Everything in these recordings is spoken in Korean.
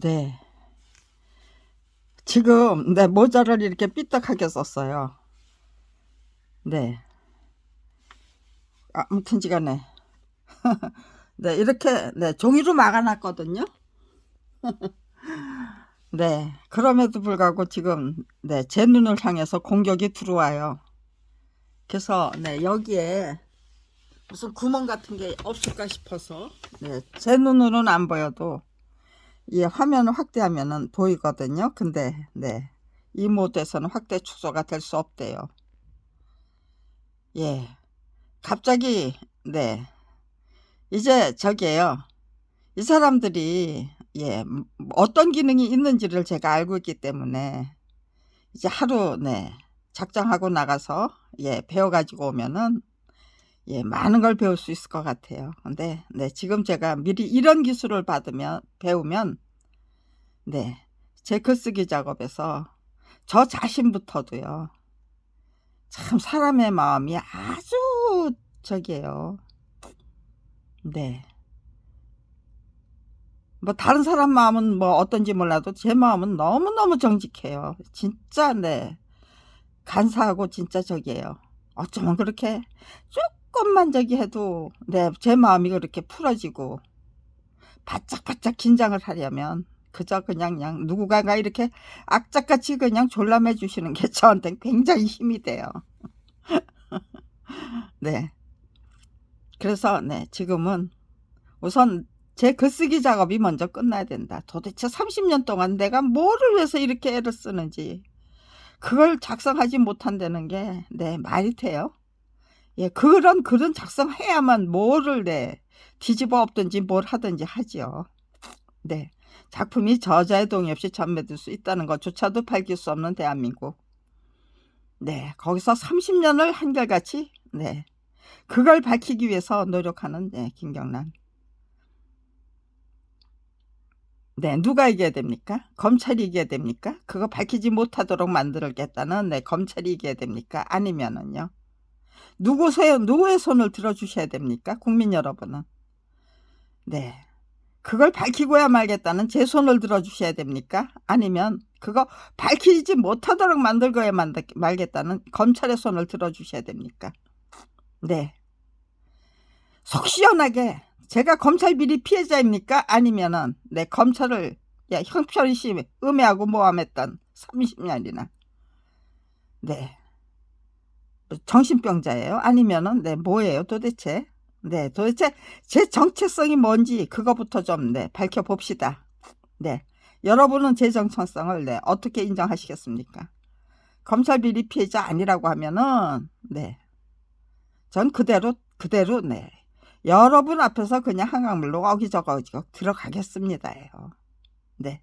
네. 지금 네 모자를 이렇게 삐딱하게 썼어요. 네. 아무튼지간에 네 이렇게 네 종이로 막아놨거든요. 네 그럼에도 불구하고 지금 네제 눈을 향해서 공격이 들어와요. 그래서 네 여기에 무슨 구멍 같은 게 없을까 싶어서 네 제 눈으로는 안 보여도 이 화면을 확대하면은 보이거든요. 근데 네. 이 모드에서는 확대 축소가 될 수 없대요. 예. 갑자기 네. 이제 저기에요. 이 사람들이 예, 음, 어떤 기능이 있는지를 제가 알고 있기 때문에 이제 하루 네. 작정하고 나가서 예, 배워 가지고 오면은 예, 많은 걸 배울 수 있을 것 같아요. 근데 네, 지금 제가 미리 이런 기술을 받으면 배우면 네, 제 글쓰기 작업에서 저 자신부터도요. 참 사람의 마음이 아주 저기예요. 네. 뭐 다른 사람 마음은 뭐 어떤지 몰라도 제 마음은 너무너무 정직해요. 진짜 네. 간사하고 진짜 저기예요. 어쩌면 그렇게 조금만 저기 해도 네, 제 마음이 그렇게 풀어지고 바짝바짝 긴장을 하려면 그저 그냥 그냥 누구가가 이렇게 악착같이 그냥 졸라매 주시는 게 저한테 굉장히 힘이 돼요. 네. 그래서 네, 지금은 우선 제 글쓰기 작업이 먼저 끝나야 된다. 도대체 30년 동안 내가 뭐를 위해서 이렇게 애를 쓰는지 그걸 작성하지 못한다는 게 네, 말이 돼요. 예, 그런 글은 작성해야만 뭐를 네, 뒤집어 엎든지 뭘 하든지 하지요. 네. 작품이 저자의 동의 없이 전매될 수 있다는 것조차도 밝힐 수 없는 대한민국. 네, 거기서 30년을 한결같이 네, 그걸 밝히기 위해서 노력하는 네, 김경란. 네, 누가 이겨야 됩니까? 검찰이 이겨야 됩니까? 그거 밝히지 못하도록 만들겠다는 네, 검찰이 이겨야 됩니까? 아니면은요. 누구세요? 누구의 손을 들어주셔야 됩니까? 국민 여러분은. 네. 그걸 밝히고야 말겠다는 제 손을 들어주셔야 됩니까? 아니면 그거 밝히지 못하도록 만들고야 만들, 말겠다는 검찰의 손을 들어주셔야 됩니까? 네. 속 시원하게 제가 검찰 비리 피해자입니까? 아니면은 내 검찰을 야, 형편시 음해하고 모함했던 30년이나 네. 정신병자예요? 아니면은 네 뭐예요 도대체? 네, 도대체 제 정체성이 뭔지 그거부터 좀 네, 밝혀 봅시다. 네, 여러분은 제 정체성을 네, 어떻게 인정하시겠습니까? 검찰 비리 피해자 아니라고 하면은 네, 전 그대로 그대로 네, 여러분 앞에서 그냥 한강물로 어기저기 들어가겠습니다예요. 네,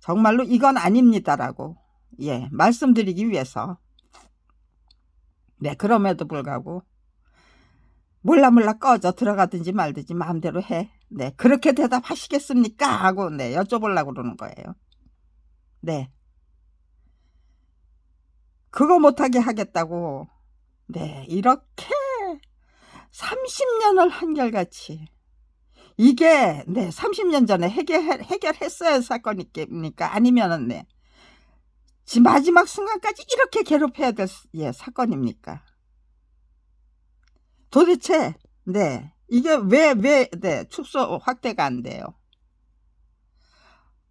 정말로 이건 아닙니다라고 예 말씀드리기 위해서 네, 그럼에도 불구하고 몰라 몰라 꺼져 들어가든지 말든지 마음대로 해. 네, 그렇게 대답하시겠습니까? 하고 네, 여쭤보려고 그러는 거예요. 네. 그거 못하게 하겠다고. 네, 이렇게 30년을 한결같이 이게 네 30년 전에 해결 해결했어야 할 사건입니까? 아니면은 네 마지막 순간까지 이렇게 괴롭혀야 될 예, 사건입니까? 도대체 네 이게 왜 왜 네, 축소 확대가 안 돼요?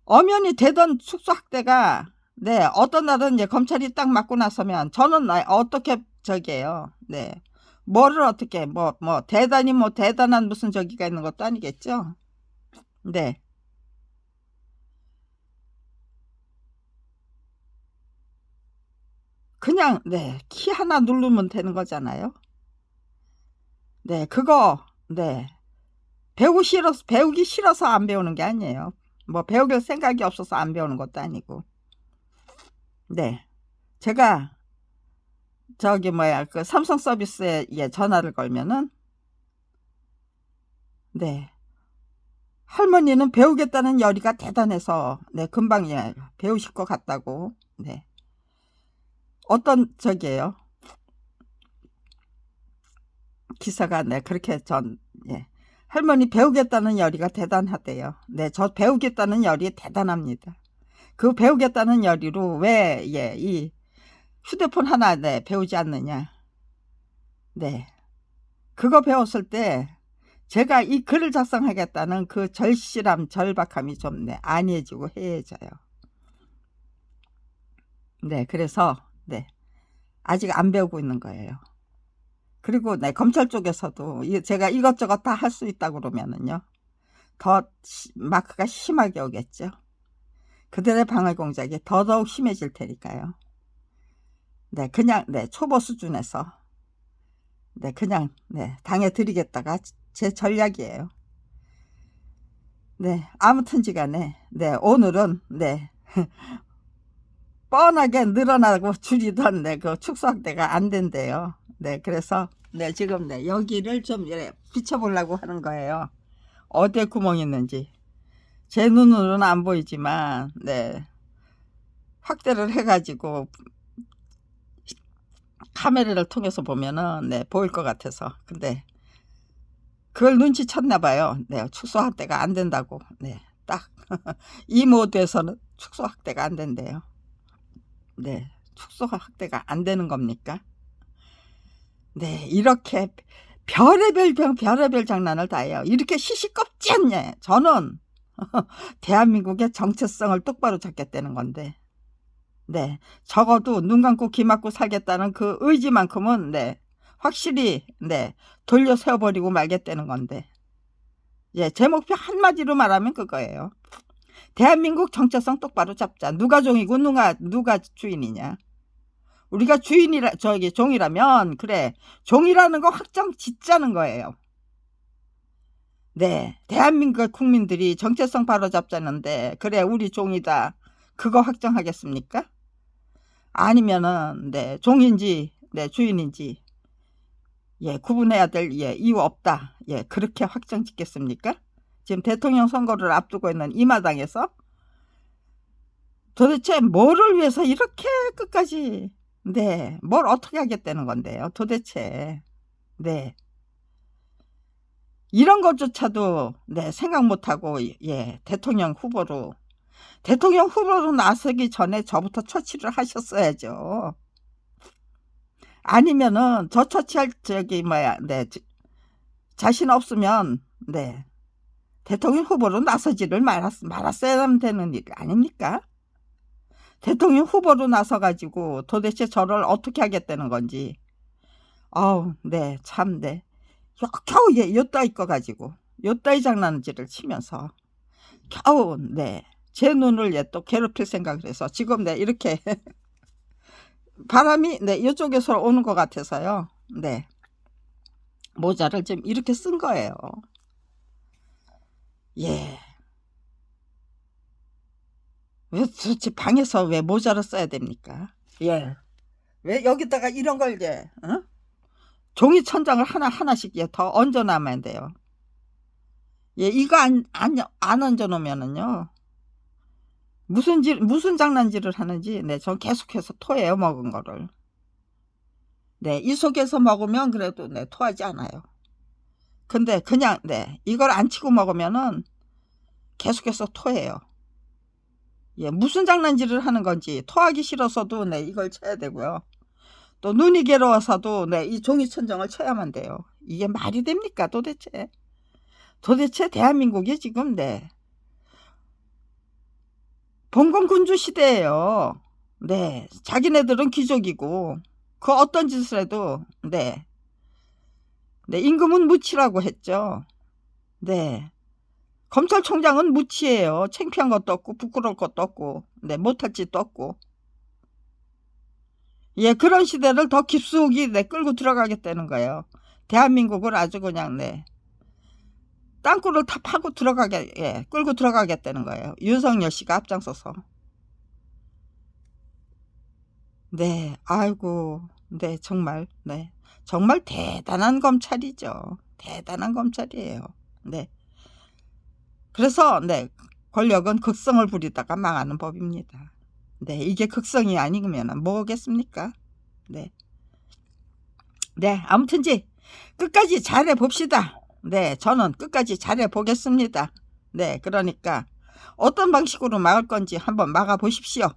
엄연히 되던 축소 확대가 네 어떤 날은 이제 검찰이 딱 맞고 나서면 저는 어떻게 저기예요. 네 뭐를 어떻게 뭐뭐 뭐 대단히 뭐 대단한 무슨 저기가 있는 것도 아니겠죠. 네. 그냥 네 키 하나 누르면 되는 거잖아요. 네, 그거, 네. 배우기 싫어서, 배우기 싫어서 안 배우는 게 아니에요. 뭐, 배우길 생각이 없어서 안 배우는 것도 아니고. 네. 제가, 저기, 뭐야, 그 삼성 서비스에 예, 전화를 걸면은, 네. 할머니는 배우겠다는 열의가 대단해서, 네, 금방 예, 배우실 것 같다고, 네. 어떤, 저기에요. 기사가 네 그렇게 전 예, 할머니 배우겠다는 열의가 대단하대요. 네, 저 배우겠다는 열이 대단합니다. 그 배우겠다는 열의로 왜, 예, 이 휴대폰 하나, 네, 배우지 않느냐. 네. 그거 배웠을 때 제가 이 글을 작성하겠다는 그 절실함, 절박함이 좀, 네, 안해지고 해해져요. 네, 그래서, 네. 아직 안 배우고 있는 거예요. 그리고 네, 검찰 쪽에서도 이- 제가 이것저것 다 할 수 있다 그러면은요. 더 시- 마크가 심하게 오겠죠. 그들의 방어 공작이 더더욱 심해질 테니까요. 네, 그냥 네, 초보 수준에서 네, 그냥 네, 당해 드리겠다가 제 전략이에요. 네, 아무튼지간에 네, 오늘은 네. 뻔하게 늘어나고 줄이던 네, 그 축소 확대가 안 된대요. 네, 그래서 네, 지금 네, 여기를 좀 이렇게 비춰보려고 하는 거예요. 어디에 구멍이 있는지. 제 눈으로는 안 보이지만, 네, 확대를 해가지고 카메라를 통해서 보면은 네, 보일 것 같아서. 근데 그걸 눈치챘나 봐요. 네, 축소 확대가 안 된다고. 네, 딱 이 모드에서는 축소 확대가 안 된대요. 네, 축소 확대가 안 되는 겁니까? 네, 이렇게 별의별 병, 별의별 장난을 다 해요. 이렇게 시시껍지 않냐. 저는 대한민국의 정체성을 똑바로 잡겠다는 건데, 네, 적어도 눈 감고 귀 막고 살겠다는 그 의지만큼은, 네, 확실히, 네, 돌려 세워버리고 말겠다는 건데, 예, 제 목표 한마디로 말하면 그거예요. 대한민국 정체성 똑바로 잡자. 누가 종이고 누가 누가 주인이냐. 우리가 주인이라 저기 종이라면 그래 종이라는 거 확정 짓자는 거예요. 네, 대한민국 국민들이 정체성 바로 잡자는데 그래 우리 종이다. 그거 확정하겠습니까? 아니면은 네 종인지 네 주인인지 예 구분해야 될 예, 이유 없다. 예 그렇게 확정 짓겠습니까? 지금 대통령 선거를 앞두고 있는 이 마당에서 도대체 뭐를 위해서 이렇게 끝까지 네, 뭘 어떻게 하겠다는 건데요, 도대체. 네. 이런 것조차도 네, 생각 못하고 예, 대통령 후보로 대통령 후보로 나서기 전에 저부터 처치를 하셨어야죠. 아니면은 저 처치할 저기 뭐야, 네, 자신 없으면 네, 대통령 후보로 나서지를 말았, 말았어야 되는 일 아닙니까? 대통령 후보로 나서가지고 도대체 저를 어떻게 하겠다는 건지. 아우, 네, 참, 네. 겨우, 예, 요따위 거 가지고, 요따위 장난질을 치면서, 겨우, 네. 제 눈을 예, 또 괴롭힐 생각을 해서, 지금 네, 이렇게, 바람이, 네, 이쪽에서 오는 것 같아서요. 네. 모자를 좀 이렇게 쓴 거예요. 예. 왜 도대체 방에서 왜 모자를 써야 됩니까? 예. 왜 여기다가 이런 걸 이제 어? 종이 천장을 하나 하나씩 예, 더 얹어 놔면 돼요. 예, 이거 안, 안, 안 얹어 놓으면은요. 무슨 질, 무슨 장난질을 하는지, 네, 전 계속해서 토해요, 먹은 거를. 네, 이 속에서 먹으면 그래도, 네, 토하지 않아요. 근데 그냥, 네, 이걸 안 치고 먹으면은 계속해서 토해요. 예, 무슨 장난질을 하는 건지 토하기 싫어서도 네, 이걸 쳐야 되고요. 또 눈이 괴로워서도 네, 이 종이 천정을 쳐야만 돼요. 이게 말이 됩니까 도대체? 도대체 대한민국이 지금 네 봉건 군주 시대예요. 네, 자기네들은 귀족이고 그 어떤 짓을 해도 네, 네 임금은 무치라고 했죠. 네, 검찰총장은 무치예요. 창피한 것도 없고 부끄러울 것도 없고 네 못할 짓도 없고 예 그런 시대를 더 깊숙이 네 끌고 들어가겠다는 거예요. 대한민국을 아주 그냥 네 땅굴을 다 파고 들어가게 예 끌고 들어가겠다는 거예요. 윤석열 씨가 앞장서서 네 아이고 네 정말 네 정말 대단한 검찰이죠. 대단한 검찰이에요. 네. 그래서 네 권력은 극성을 부리다가 망하는 법입니다. 네 이게 극성이 아니면 뭐겠습니까? 네. 네 아무튼지 끝까지 잘해 봅시다. 네, 저는 끝까지 잘해 보겠습니다. 네, 그러니까 어떤 방식으로 막을 건지 한번 막아 보십시오.